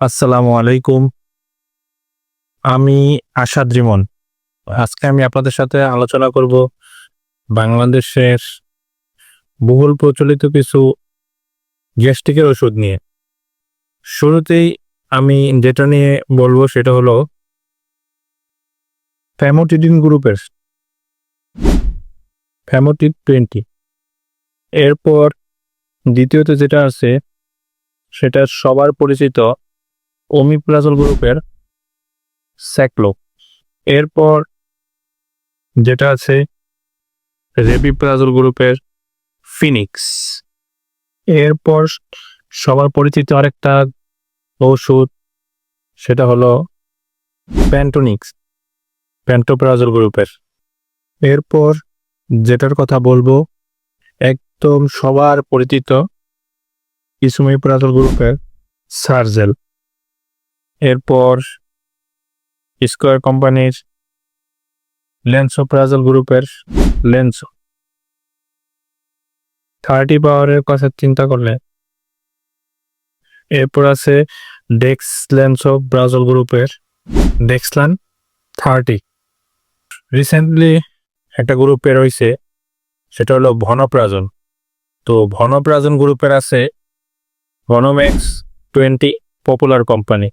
আসসালামু আলাইকুম। আমি আশাদ রিমন। আজকে আমি আপনাদের সাথে আলোচনা করব বাংলাদেশের বহুল প্রচলিত কিছু গ্যাস্ট্রিকের ওষুধ নিয়ে। শুরুতেই আমি যেটা নিয়ে বলব সেটা হলো ফ্যামোটিডিন গ্রুপের ফ্যামোটিড টোয়েন্টি। এরপর দ্বিতীয়ত যেটা আছে সেটা সবার পরিচিত ওমিপ্রাজল গ্রুপের স্যাকলো এরপর যেটা আছে রেবিপ্রাজল গ্রুপের ফিনিক্স এরপর সবার পরিচিত আরেকটা ওষুধ, সেটা হলো প্যান্টোনিক্স প্যান্টোপ্রাজল গ্রুপের। এরপর যেটার কথা বলব, একদম সবার পরিচিত ইসুমিপ্রাজল গ্রুপের সার্জেল এরপর স্কোয়ার কোম্পানির লেন্সো প্রাজল গ্রুপের লেন্সো থার্টি পাওয়ারের কথা চিন্তা করলে। এরপর আছে ডেক্স লেন্সো ব্রাজল গ্রুপের ডেক্সলান থার্টি রিসেন্টলি একটা গ্রুপ বের হয়েছে সেটা হলো ভনপ্রাজন তো ভনপ্রাজন গ্রুপের আছে ভনোম্যাক্স টোয়েন্টি পপুলার কোম্পানি